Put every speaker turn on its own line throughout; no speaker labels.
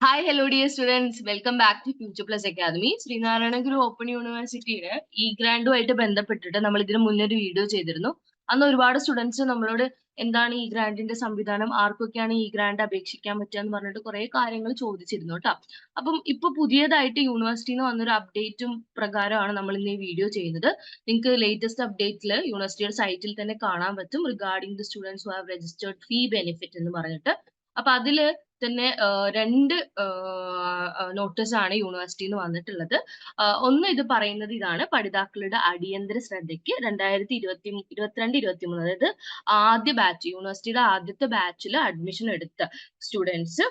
Hi hello dear students welcome back to future plus academy Sreenarayana Guru open യൂണിവേഴ്സിറ്റിയുടെ ഈ ഗ്രാൻഡുമായിട്ട് ബന്ധപ്പെട്ടിട്ട് നമ്മൾ ഇതിന് മുന്നേ ഒരു വീഡിയോ ചെയ്തിരുന്നു. അന്ന് ഒരുപാട് സ്റ്റുഡൻസ് നമ്മളോട് എന്താണ് ഈ ഗ്രാൻഡിന്റെ സംവിധാനം? ആർക്കൊക്കെയാണ് ഈ ഗ്രാൻഡ് അപേക്ഷിക്കാൻ പറ്റുക എന്ന് പറഞ്ഞിട്ട് കുറെ കാര്യങ്ങൾ ചോദിച്ചിരുന്നു കേട്ടോ അപ്പം ഇപ്പൊ പുതിയതായിട്ട് യൂണിവേഴ്സിറ്റിയിൽ നിന്ന് വന്നൊരു അപ്ഡേറ്റും പ്രകാരമാണ് നമ്മൾ ഇന്ന് ഈ വീഡിയോ ചെയ്യുന്നത്. നിങ്ങൾക്ക് ലേറ്റസ്റ്റ് അപ്ഡേറ്റിൽ യൂണിവേഴ്സിറ്റിയുടെ സൈറ്റിൽ തന്നെ കാണാൻ പറ്റും regarding the students who have registered fee benefit എന്ന് പറഞ്ഞിട്ട്. അപ്പൊ അതിൽ തന്നെ രണ്ട് നോട്ടീസ് ആണ് യൂണിവേഴ്സിറ്റിയിൽ നിന്ന് വന്നിട്ടുള്ളത്. ഒന്ന് ഇത് പറയുന്നത് ഇതാണ് പഠിതാക്കളുടെ അടിയന്തര ശ്രദ്ധയ്ക്ക് രണ്ടായിരത്തി ഇരുപത്തി ഇരുപത്തിരണ്ട് ഇരുപത്തി മൂന്ന് അതായത് ആദ്യ ബാച്ച് യൂണിവേഴ്സിറ്റിയുടെ ആദ്യത്തെ ബാച്ചിൽ അഡ്മിഷൻ എടുത്ത സ്റ്റുഡൻസ്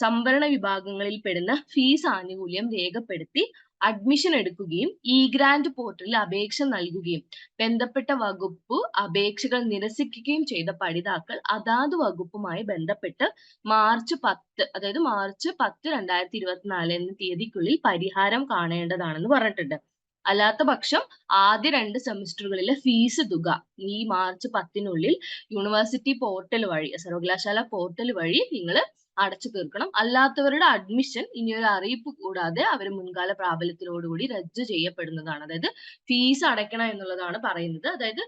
സംവരണ വിഭാഗങ്ങളിൽ പെടുന്ന ഫീസ് ആനുകൂല്യം രേഖപ്പെടുത്തി അഡ്മിഷൻ എടുക്കുകയും ഇ ഗ്രാൻഡ് പോർട്ടലിൽ അപേക്ഷ നൽകുകയും ബന്ധപ്പെട്ട വകുപ്പ് അപേക്ഷകൾ നിരസിക്കുകയും ചെയ്ത പഠിതാക്കൾ അതാത് വകുപ്പുമായി ബന്ധപ്പെട്ട് മാർച്ച് പത്ത് അതായത് മാർച്ച് പത്ത് രണ്ടായിരത്തി ഇരുപത്തിനാല് എന്ന തീയതിക്കുള്ളിൽ പരിഹാരം കാണേണ്ടതാണെന്ന് പറഞ്ഞിട്ടുണ്ട്. അല്ലാത്ത പക്ഷം ആദ്യ രണ്ട് സെമിസ്റ്ററുകളിലെ ഫീസ് തുക ഈ മാർച്ച് പത്തിനുള്ളിൽ യൂണിവേഴ്സിറ്റി പോർട്ടൽ വഴി സർവകലാശാല പോർട്ടൽ വഴി നിങ്ങൾ അടച്ചു തീർക്കണം. അല്ലാത്തവരുടെ അഡ്മിഷൻ ഇനി ഒരു അറിയിപ്പ് കൂടാതെ അവർ മുൻകാല പ്രാബല്യത്തിലോടുകൂടി റദ്ദു ചെയ്യപ്പെടുന്നതാണ്. അതായത് ഫീസ് അടയ്ക്കണം എന്നുള്ളതാണ് പറയുന്നത്. അതായത്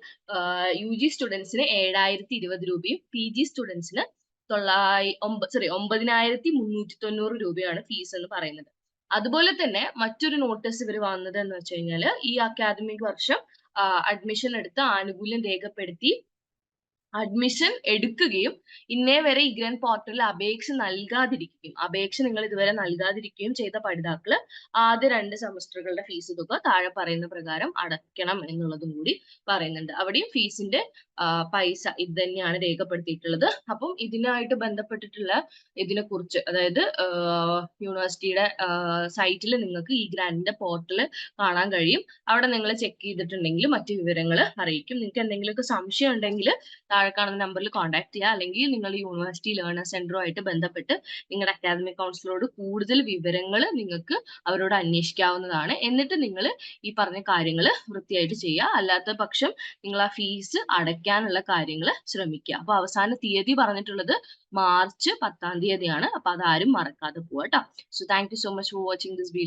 യു ജി സ്റ്റുഡൻസിന് ഏഴായിരത്തി ഇരുപത് രൂപയും പി ജി സ്റ്റുഡൻസിന് തൊള്ളായി ഒമ്പത് സോറി ഒമ്പതിനായിരത്തി മുന്നൂറ്റി തൊണ്ണൂറ് രൂപയാണ് ഫീസ് എന്ന് പറയുന്നത്. അതുപോലെ തന്നെ മറ്റൊരു നോട്ടീസ് ഇവർ വന്നത് എന്ന് വെച്ച് കഴിഞ്ഞാൽ ഈ അക്കാദമിക് വർഷം അഡ്മിഷൻ എടുത്ത് ആനുകൂല്യം രേഖപ്പെടുത്തി അഡ്മിഷൻ എടുക്കുകയും ഇന്നേ വരെ ഇഗ്രൻ പോർട്ടലിൽ അപേക്ഷ നൽകാതിരിക്കുകയും അപേക്ഷ നിങ്ങൾ ഇതുവരെ നൽകാതിരിക്കുകയും ചെയ്ത പഠിതാക്കൾ ആദ്യ രണ്ട് സെമസ്റ്ററുകളുടെ ഫീസ് തുക താഴെ പറയുന്ന പ്രകാരം അടയ്ക്കണം എന്നുള്ളതും കൂടി പറയുന്നുണ്ട്. അവിടെയും ഫീസിന്റെ പൈസ ഇത് തന്നെയാണ് രേഖപ്പെടുത്തിയിട്ടുള്ളത്. അപ്പം ഇതിനായിട്ട് ബന്ധപ്പെട്ടിട്ടുള്ള ഇതിനെ കുറിച്ച് അതായത് യൂണിവേഴ്സിറ്റിയുടെ സൈറ്റിൽ നിങ്ങൾക്ക് ഈ ഗ്രാൻഡിന്റെ പോർട്ടൽ കാണാൻ കഴിയും. അവിടെ നിങ്ങൾ ചെക്ക് ചെയ്തിട്ടുണ്ടെങ്കിൽ മറ്റു വിവരങ്ങൾ അറിയിക്കും. നിങ്ങൾക്ക് എന്തെങ്കിലുമൊക്കെ സംശയം ഉണ്ടെങ്കിൽ താഴെ കാണുന്ന നമ്പറിൽ കോൺടാക്ട് ചെയ്യുക അല്ലെങ്കിൽ നിങ്ങൾ യൂണിവേഴ്സിറ്റി ലേണേഴ്സ് സെന്ററുമായിട്ട് ബന്ധപ്പെട്ട് നിങ്ങളുടെ അക്കാദമിക് കൗൺസിലോട് കൂടുതൽ വിവരങ്ങൾ നിങ്ങൾക്ക് അവരോട് അന്വേഷിക്കാവുന്നതാണ്. എന്നിട്ട് നിങ്ങൾ ഈ പറഞ്ഞ കാര്യങ്ങൾ വൃത്തിയായിട്ട് ചെയ്യുക അല്ലാത്ത പക്ഷം നിങ്ങൾ ആ ഫീസ് അടയ്ക്കാനുള്ള കാര്യങ്ങൾ ശ്രമിക്കുക അപ്പൊ അവസാന തീയതി പറഞ്ഞിട്ടുള്ളത് മാർച്ച് പത്താം തീയതിയാണ്. അപ്പൊ അതാരും മറക്കാതെ പോവാട്ടോ so thank you so much for watching this video